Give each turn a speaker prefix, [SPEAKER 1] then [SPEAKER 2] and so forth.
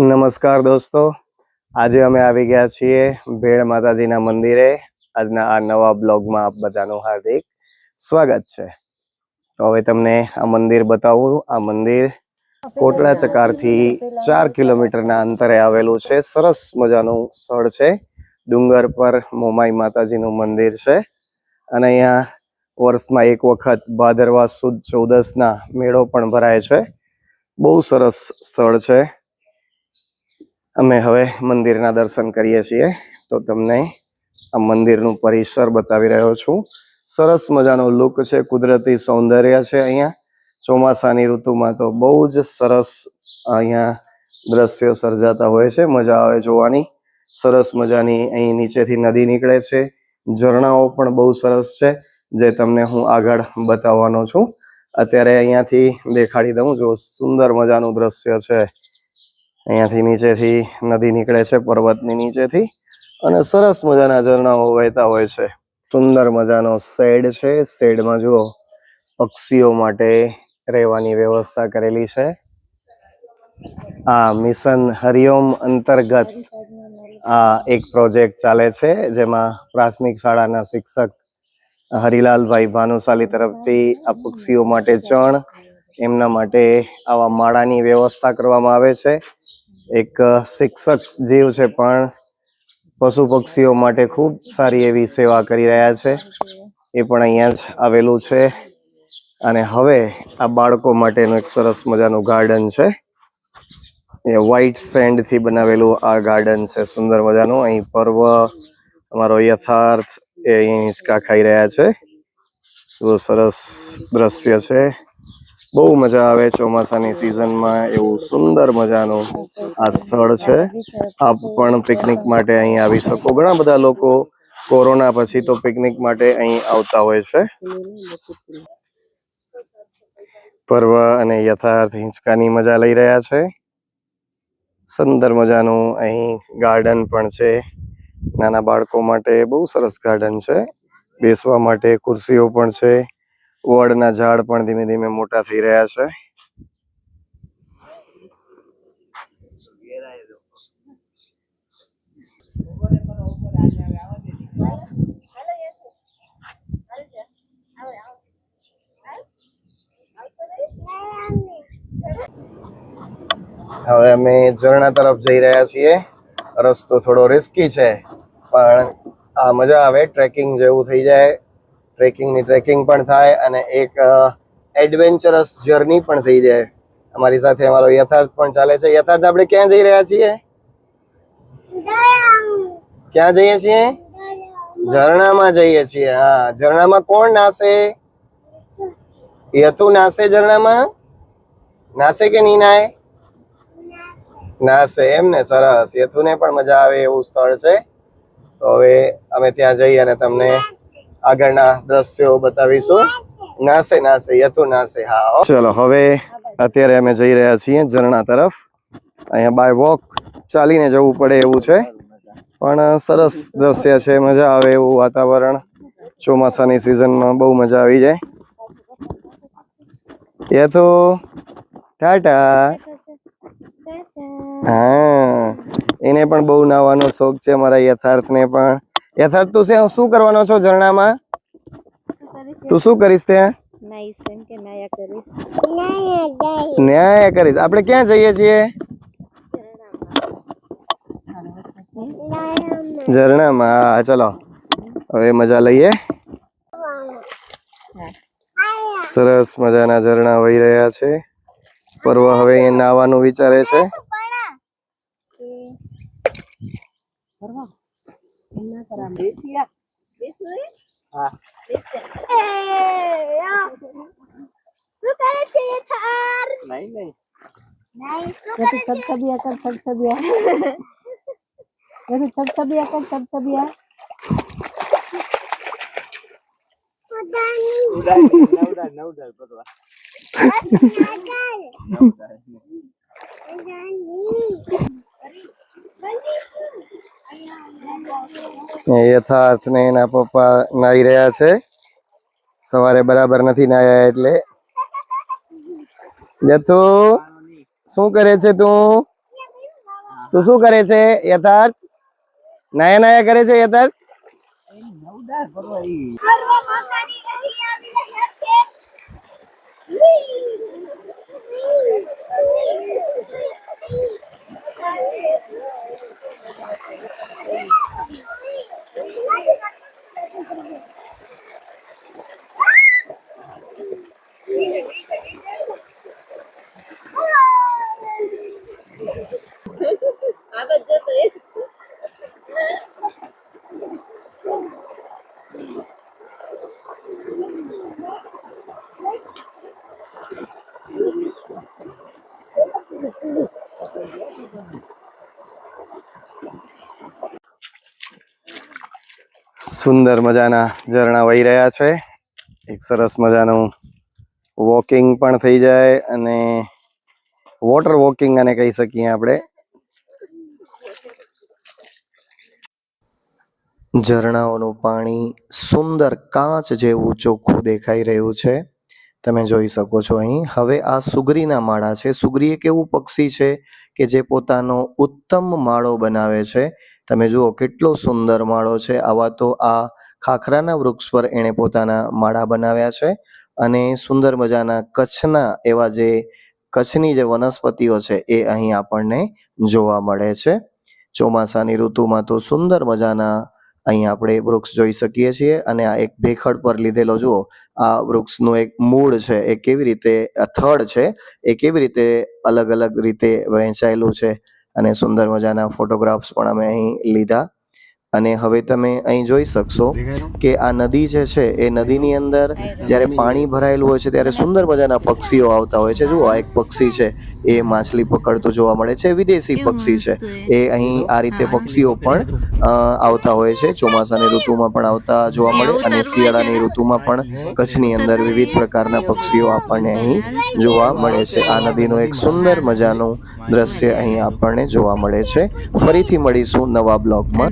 [SPEAKER 1] નમસ્કાર દોસ્તો. આજે અમે આવી ગયા છીએ ભેળ માતાજીના મંદિરે. આજના આ નવા બ્લોગમાં આપ બધાનું હાર્દિક સ્વાગત છે. તો હવે તમને આ મંદિર બતાવું. આ મંદિર કોટડા ચકારથી ચાર કિલોમીટરના અંતરે આવેલું છે. સરસ મજાનું સ્થળ છે. ડુંગર પર મોમાઈ માતાજીનું મંદિર છે. અને અહીંયા વર્ષમાં એક વખત ભાદરવા સુદ ચૌદસના મેળો પણ ભરાય છે. બહુ સરસ સ્થળ છે. અમે હવે મંદિરના દર્શન કરીએ છીએ. તો તમને આ મંદિરનું પરિસર બતાવી રહ્યો છું. સરસ મજાનો લુક છે, કુદરતી સૌંદર્ય છે અહીંયા. ચોમાસાની ઋતુમાં તો બહુ જ સરસ અહીંયા દ્રશ્યો સર્જાતા હોય છે, મજા આવે જોવાની. સરસ મજાની અહીં નીચેથી નદી નીકળે છે. ઝરણાઓ પણ બહુ સરસ છે, જે તમને હું આગળ બતાવવાનો છું. અત્યારે અહીંયાથી દેખાડી દઉં જો સુંદર મજાનું દ્રશ્ય છે. અહીંયાથી નીચેથી નદી નીકળે છે, પર્વતની નીચેથી. અને સરસ મજાના ઝરણાઓ વહેતા હોય છે. સુંદર મજાનો શેડ છે. શેડમાં જુઓ, પક્ષીઓ માટે રહેવાની વ્યવસ્થા કરેલી છે. આ મિશન હરિઓમ અંતર્ગત આ એક પ્રોજેક્ટ ચાલે છે, જેમાં પ્રાથમિક શાળાના શિક્ષક હરિલાલભાઈ ભાનુશાલી તરફથી આ પક્ષીઓ માટે ચણ એમના માટે આવા માળાની વ્યવસ્થા કરવામાં આવે છે. એક શિક્ષક જીવ છે પણ પશુ પક્ષીઓ માટે ખૂબ સારી એવી સેવા કરી રહ્યા છે. એ પણ અહીંયા જ આવેલું છે. અને હવે આ બાળકો માટેનું એક સરસ મજાનું ગાર્ડન છે. એ વ્હાઈટ સેન્ડથી બનાવેલું આ ગાર્ડન છે. સુંદર મજાનું. અહીં પર્વ અમારો યથાર્થ એ અહીં હિંચકા ખાઈ રહ્યા છે. બહુ સરસ દ્રશ્ય છે. બહુ મજા આવે ચોમાસાની સિઝનમાં એવું સુંદર મજાનું આ સ્થળ છે. આપ પણ પિકનિક માટે અહીં આવી શકો. ઘણા બધા લોકો કોરોના પછી તો પિકનિક માટે અહીં આવતા હોય છે. પર્વ અને યથાર્થ હિંચકાની મજા લઈ રહ્યા છે. સુંદર મજાનું અહીં ગાર્ડન પણ છે. નાના બાળકો માટે બહુ સરસ ગાર્ડન છે. બેસવા માટે ખુરશીઓ પણ છે. વડના ઝાડ પણ ધીમે ધીમે મોટા થઈ રહ્યા છે. હવે અમે ઝરણા તરફ જઈ રહ્યા છીએ. રસ્તો થોડો રિસ્કી છે, પણ આ મજા આવે ટ્રેકિંગ જેવું થઈ જાય. ટ્રેકિંગની ટ્રેકિંગ પણ થાય અને એક એડવેન્ચરસ જર્ની પણ થઈ જાય. અમારી સાથે અમારો યથાર્થ પણ ચાલે છે. યથાર્થ આપણે ક્યાં જઈ રહ્યા છીએ? ક્યાં જઈએ છીએ? ઝરણામાં જઈએ છીએ. હા, ઝરણામાં કોણ નાસે? યતુ નાસે ઝરણામાં? નાશે કે નહીં નાય? નાસે. એમ ને? સરસ. યતુને પણ મજા આવે એવું સ્થળ છે. તો હવે અમે ત્યાં જઈએ અને તમને આગળના દ્રશ્યો બતાવીશું. નાસે નાસે યતુ નાસે હા ચલો, હવે અત્યારે અમે જઈ રહ્યા છીએ ઝરણા તરફ. અહીંયા બાય વોક ચાલીને જવું પડે એવું છે. પણ સરસ દ્રશ્ય છે, મજા આવે એવું વાતાવરણ. ચોમાસાની સિઝનમાં બહુ મજા આવી જાય. યતુ ટાટા. હા. એને પણ બહુ નાવાનો શોખ છે મારા યથાર્થને પણ. યથાર્થ તું શું શું કરવાનો છો ઝરણામાં? તું શું કરીશ ત્યાં ન્યાય કરીશ. આપણે ક્યાં જઈએ છીએ? ઝરણામાં. હા ચલો હવે મજા લઈએ. સરસ મજાના ઝરણા વહી રહ્યા છે. પર્વ હવે એ નાવાનું વિચારે છે.
[SPEAKER 2] શું કરે છે થાર? નહીં નહીં. શું કરે છે?
[SPEAKER 3] છબછબિયા કર છબછબિયા એ છબછબિયા કર છબછબિયા
[SPEAKER 1] યથાર્થ ને એના પપ્પા નાઈ રહ્યા છે. સવારે બરાબર નથી નાયા એટલે. જતો શું કરે છે તું? તું શું કરે છે, યથાર્થ? નાયા નાયા કરે છે, યથાર્થ?
[SPEAKER 2] Thank માતાની અહીં આવી
[SPEAKER 1] સુંદર મજાના ઝરણા વહી રહ્યા છે. એક સરસ મજાનું વોકિંગ પણ થઈ જાય અને વોટર વોકિંગ અને કહી શકીએ આપણે. ઝરણાઓનું પાણી સુંદર કાચ જેવું ચોખ્ખું દેખાઈ રહ્યું છે. તમે જોઈ શકો છો અહીં. હવે આ સુગરીના માળા છે. સુગરી એક એવું પક્ષી છે કે જે પોતાનો ઉત્તમ માળો બનાવે છે. તમે જુઓ કેટલો સુંદર માળો છે. આવા તો આ ખાખરાના વૃક્ષ પર એણે પોતાના માળા બનાવ્યા છે અને સુંદર મજાના કચ્છના એવા જે કચ્છની જે વનસ્પતિઓ છે એ અહીં આપણને જોવા મળે છે. ચોમાસાની ઋતુમાં તો સુંદર મજાના અહીં આપણે વૃક્ષ જોઈ શકીએ છીએ અને આ એક ભેખડ પર લીધેલો જુઓ. આ વૃક્ષનું એક મૂળ છે, એ કેવી રીતે થડ છે, એ કેવી રીતે અલગ અલગ રીતે વહેંચાયેલું છે અને સુંદર મજાના ફોટોગ્રાફ્સ પણ અમે અહીં લીધા. અને હવે તમે અહીં જોઈ શકશો કે આ નદી જે છે એ નદીની અંદર જ્યારે પાણી ભરાયેલું હોય છે ત્યારે સુંદર મજાના પક્ષીઓ આવતા હોય છે. જુઓ આ એક પક્ષી છે. એ માછલી પકડતું જોવા મળે છે વિદેશી પક્ષી છે. એ અહીં આ રીતે પક્ષીઓ પણ આવતા હોય છે. ચોમાસાની ઋતુમાં પણ આવતા જોવા મળે અને શિયાળાની ઋતુમાં પણ કચ્છની અંદર વિવિધ પ્રકારના પક્ષીઓ આપણને અહીં જોવા મળે છે. આ નદીનું એક સુંદર મજાનું દ્રશ્ય અહીં આપણને જોવા મળે છે. ફરીથી મળીશું નવા બ્લોગમાં.